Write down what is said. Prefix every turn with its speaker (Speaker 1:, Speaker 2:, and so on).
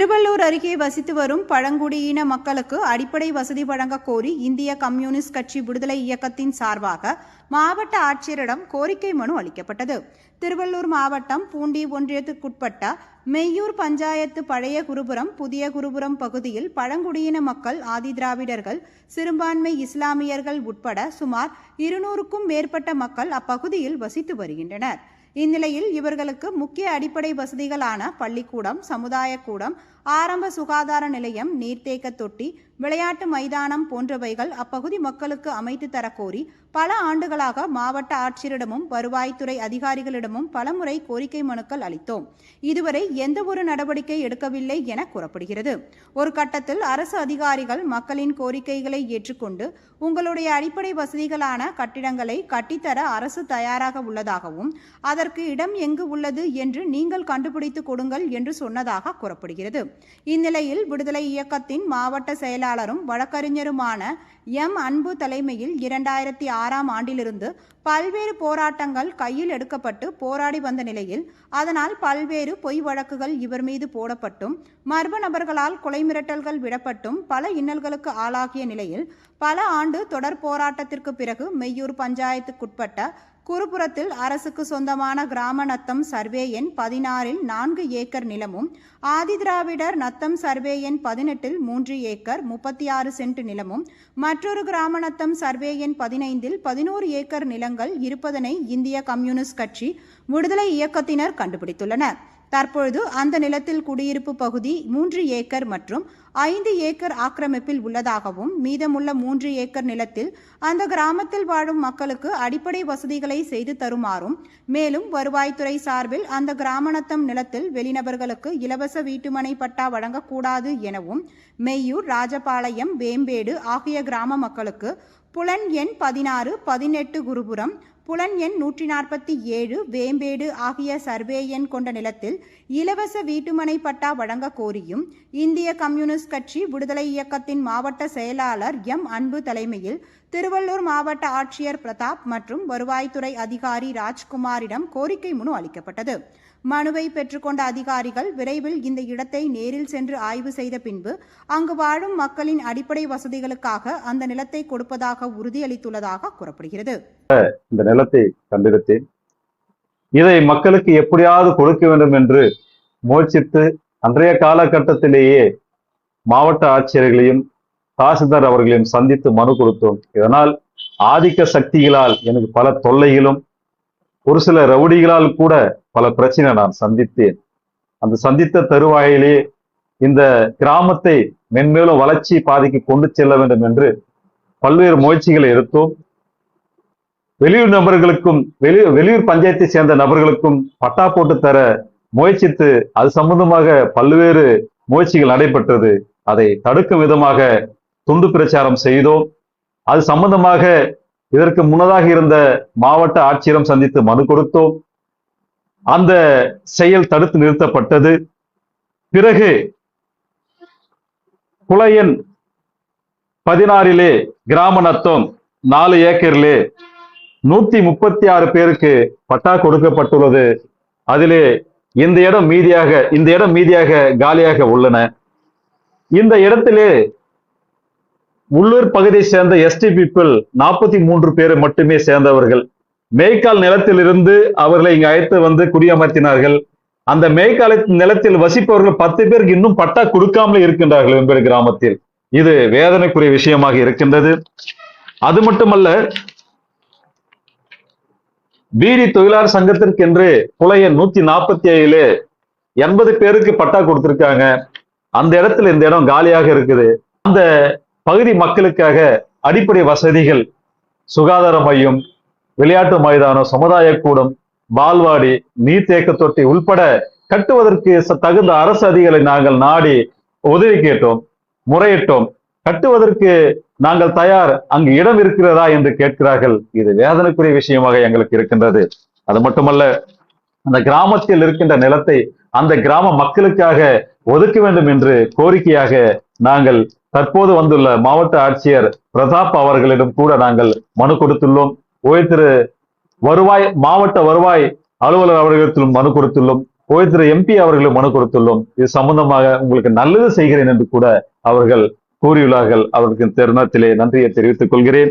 Speaker 1: திருவள்ளூர் அருகே வசித்து வரும் பழங்குடியின மக்களுக்கு அடிப்படை வசதி வழங்க கோரி இந்திய கம்யூனிஸ்ட் கட்சி விடுதலை இயக்கத்தின் சார்பாக மாவட்ட ஆட்சியரிடம் கோரிக்கை மனு அளிக்கப்பட்டது. திருவள்ளூர் மாவட்டம் பூண்டி ஒன்றியத்துக்குட்பட்ட மெய்யூர் பஞ்சாயத்து பழைய குருபுரம் புதிய குருபுரம் பகுதியில் பழங்குடியின மக்கள் ஆதி திராவிடர்கள் சிறுபான்மை இஸ்லாமியர்கள் உட்பட சுமார் இருநூறுக்கும் மேற்பட்ட மக்கள் அப்பகுதியில் வசித்து வருகின்றனர். இந்நிலையில் இவர்களுக்கு முக்கிய அடிப்படை வசதிகளான பள்ளிக்கூடம் சமுதாய கூடம் ஆரம்ப சுகாதார நிலையம் நீர்த்தேக்க தொட்டி விளையாட்டு மைதானம் போன்றவைகள் அப்பகுதி மக்களுக்கு அமைத்து தரக்கோரி பல ஆண்டுகளாக மாவட்ட ஆட்சியரிடமும் வருவாய்த்துறை அதிகாரிகளிடமும் பலமுறை கோரிக்கை மனுக்கள் அளித்தோம். இதுவரை எந்த ஒரு நடவடிக்கை எடுக்கவில்லை என கூறப்படுகிறது. ஒரு கட்டத்தில் அரசு அதிகாரிகள் மக்களின் கோரிக்கைகளை ஏற்றுக்கொண்டு உங்களுடைய அடிப்படை வசதிகளான கட்டிடங்களை கட்டித்தர அரசு தயாராக உள்ளதாகவும் அதற்கு இடம் எங்கு உள்ளது என்று நீங்கள் கண்டுபிடித்து கொடுங்கள் என்று சொன்னதாக கூறப்படுகிறது. இந்நிலையில் விடுதலை இயக்கத்தின் மாவட்ட செயலாளர் செயலாளரும் வழக்கறிஞருமான எம். அன்பு தலைமையில் இரண்டாயிரத்தி ஆறாம் ஆண்டிலிருந்து பல்வேறு போராட்டங்கள் கையில் எடுக்கப்பட்டு போராடி வந்த நிலையில் அதனால் பல்வேறு பொய் வழக்குகள் இவர் மீது போடப்பட்டும் மர்ம நபர்களால் கொலை மிரட்டல்கள் விடப்பட்டும் பல இன்னல்களுக்கு ஆளாகிய நிலையில் பல ஆண்டு தொடர் போராட்டத்திற்கு பிறகு மெய்யூர் பஞ்சாயத்துக்குட்பட்ட குருபுரத்தில் அரசுக்கு சொந்தமான கிராம நத்தம் சர்வே எண் பதினாறில் நான்கு ஏக்கர் நிலமும் ஆதிதிராவிடர் நத்தம் சர்வே எண் பதினெட்டில் மூன்று ஏக்கர் முப்பத்தி ஆறு சென்ட் நிலமும் மற்றொரு கிராம நத்தம் சர்வே எண் பதினைந்தில் பதினோரு ஏக்கர் நிலங்கள் இருப்பதனை இந்திய கம்யூனிஸ்ட் கட்சி விடுதலை இயக்கத்தினர் கண்டுபிடித்துள்ளனர். தற்பொழுது அந்த நிலத்தில் குடியிருப்பு பகுதி மூன்று ஏக்கர் மற்றும் ஐந்து ஏக்கர் ஆக்கிரமிப்பில் உள்ளதாகவும் மீதமுள்ள மூன்று ஏக்கர் நிலத்தில் அந்த கிராமத்தில் வாழும் மக்களுக்கு அடிப்படை வசதிகளை செய்து தருமாறும் மேலும் வருவாய்த்துறை சார்பில் அந்த கிராமநத்தம் நிலத்தில் வெளிநபர்களுக்கு இலவச வீட்டுமனை பட்டா வழங்கக்கூடாது எனவும் மெய்யூர் ராஜபாளையம் வேம்பேடு ஆகிய கிராம மக்களுக்கு புலன் எண் பதினாறு பதினெட்டு குருபுரம் புலன் எண் நூற்றி நாற்பத்தி ஏழு வேம்பேடு ஆகிய சர்வே எண் கொண்ட நிலத்தில் இலவச வீட்டுமனை பட்டா வழங்க கோரியும் இந்திய கம்யூனிஸ்ட் கட்சி விடுதலை இயக்கத்தின் மாவட்ட செயலாளர் எம். அன்பு தலைமையில் திருவள்ளூர் மாவட்ட ஆட்சியர் பிரதாப் மற்றும் வருவாய்த்துறை அதிகாரி ராஜ்குமாரிடம் கோரிக்கை மனு அளிக்கப்பட்டது. மனுவை பெற்றுக்கொண்ட அதிகாரிகள் விரைவில் இந்த இடத்தை நேரில் சென்று ஆய்வு செய்த பின்பு அங்கு வாழும் மக்களின் அடிப்படை வசதிகளுக்காக அந்த நிலத்தை கொடுப்பதாக உறுதியளித்துள்ளதாக கூறப்படுகிறது.
Speaker 2: இந்த நிலத்தை கண்டெடுத்தேன் இதை மக்களுக்கு எப்படியாவது கொடுக்க வேண்டும் என்று முயற்சித்து அன்றைய காலகட்டத்திலேயே மாவட்ட ஆட்சியர்களையும் தாசில்தார் அவர்களையும் சந்தித்து மனு கொடுத்தோம். இதனால் ஆதிக்க சக்திகளால் எனக்கு பல தொல்லைகளும் ஒரு சில ரவுடிகளால் கூட பல பிரச்சனை நான் சந்தித்தேன். அந்த சந்தித்த தருவாயிலே இந்த கிராமத்தை மென்மேலும் வளர்ச்சி பாதைக்கு கொண்டு செல்ல வேண்டும் என்று பல்வேறு முயற்சிகளை எடுத்தோம். வெளியூர் நபர்களுக்கும் வெளி வெளியூர் பஞ்சாயத்தை சேர்ந்த நபர்களுக்கும் பட்டா போட்டு தர முயற்சித்து அது சம்பந்தமாக பல்வேறு முயற்சிகள் நடைபெற்றது. அதை தடுக்கும் விதமாக துண்டு பிரச்சாரம் செய்தோம். அது சம்பந்தமாக இதற்கு முன்னதாக இருந்த மாவட்ட ஆட்சியரம் சந்தித்து மனு கொடுத்தோம். அந்த செயல் தடுத்து நிறுத்தப்பட்டது. பிறகு குளையன் பதினாறிலே கிராம நத்தம் நாலு ஏக்கரிலே நூத்தி முப்பத்தி ஆறு பேருக்கு பட்டா கொடுக்கப்பட்டுள்ளது. அதிலே இந்த இடம் மீதியாக இந்த இடம் மீதியாக காலியாக உள்ளன. இந்த இடத்திலே உள்ளூர் பகுதியை சேர்ந்த எஸ்டி பீப்புள் நாற்பத்தி மூன்று பேர் மட்டுமே சேர்ந்தவர்கள். மேய்க்கால் நிலத்திலிருந்து அவர்களை இங்கு அழைத்து வந்து குடியமர்த்தினார்கள். அந்த மேய்க்கால நிலத்தில் வசிப்பவர்கள் பத்து பேருக்கு இன்னும் பட்டா கொடுக்காமலே இருக்கின்றார்கள் வெம்பேடு கிராமத்தில். இது வேதனைக்குரிய விஷயமாக இருக்கின்றது. அது மட்டுமல்ல பீடி தொழிலாளர் சங்கத்திற்கென்று புலைய நூத்தி நாற்பத்தி ஏழுல எண்பது பேருக்கு பட்டா கொடுத்திருக்காங்க. அந்த இடத்துல இந்த இடம் காலியாக இருக்குது. அந்த பகுதி மக்களுக்காக அடிப்படை வசதிகள் சுகாதார மையம் விளையாட்டு மைதானம் சமுதாய கூடம் பால்வாடி நீர்த்தேக்க தொட்டி உள்பட கட்டுவதற்கு தகுந்த அரசு அதிகளை நாங்கள் நாடி உதவி கேட்டோம் முறையிட்டோம். கட்டுவதற்கு நாங்கள் தயார். அங்கு இடம் இருக்கிறதா என்று கேட்கிறார்கள். இது வேதனைக்குரிய விஷயமாக எங்களுக்கு இருக்கின்றது. அது மட்டுமல்ல அந்த கிராமத்தில் இருக்கின்ற நிலத்தை அந்த கிராம மக்களுக்காக ஒதுக்க வேண்டும் என்று கோரிக்கையாக நாங்கள் தற்போது வந்துள்ள மாவட்ட ஆட்சியர் பிரதாப் அவர்களிடம் கூட நாங்கள் மனு கொடுத்துள்ளோம். ஓய் திரு வருவாய் மாவட்ட வருவாய் அலுவலர் அவர்களிடத்திலும் மனு கொடுத்துள்ளோம். ஓய்திரு எம்பி அவர்களும் மனு கொடுத்துள்ளோம். இது சம்பந்தமாக உங்களுக்கு நல்லது செய்கிறேன் என்று கூட அவர்கள் கூறியுள்ளார்கள். அவருக்கு தருணத்திலே நன்றியை தெரிவித்துக் கொள்கிறேன்.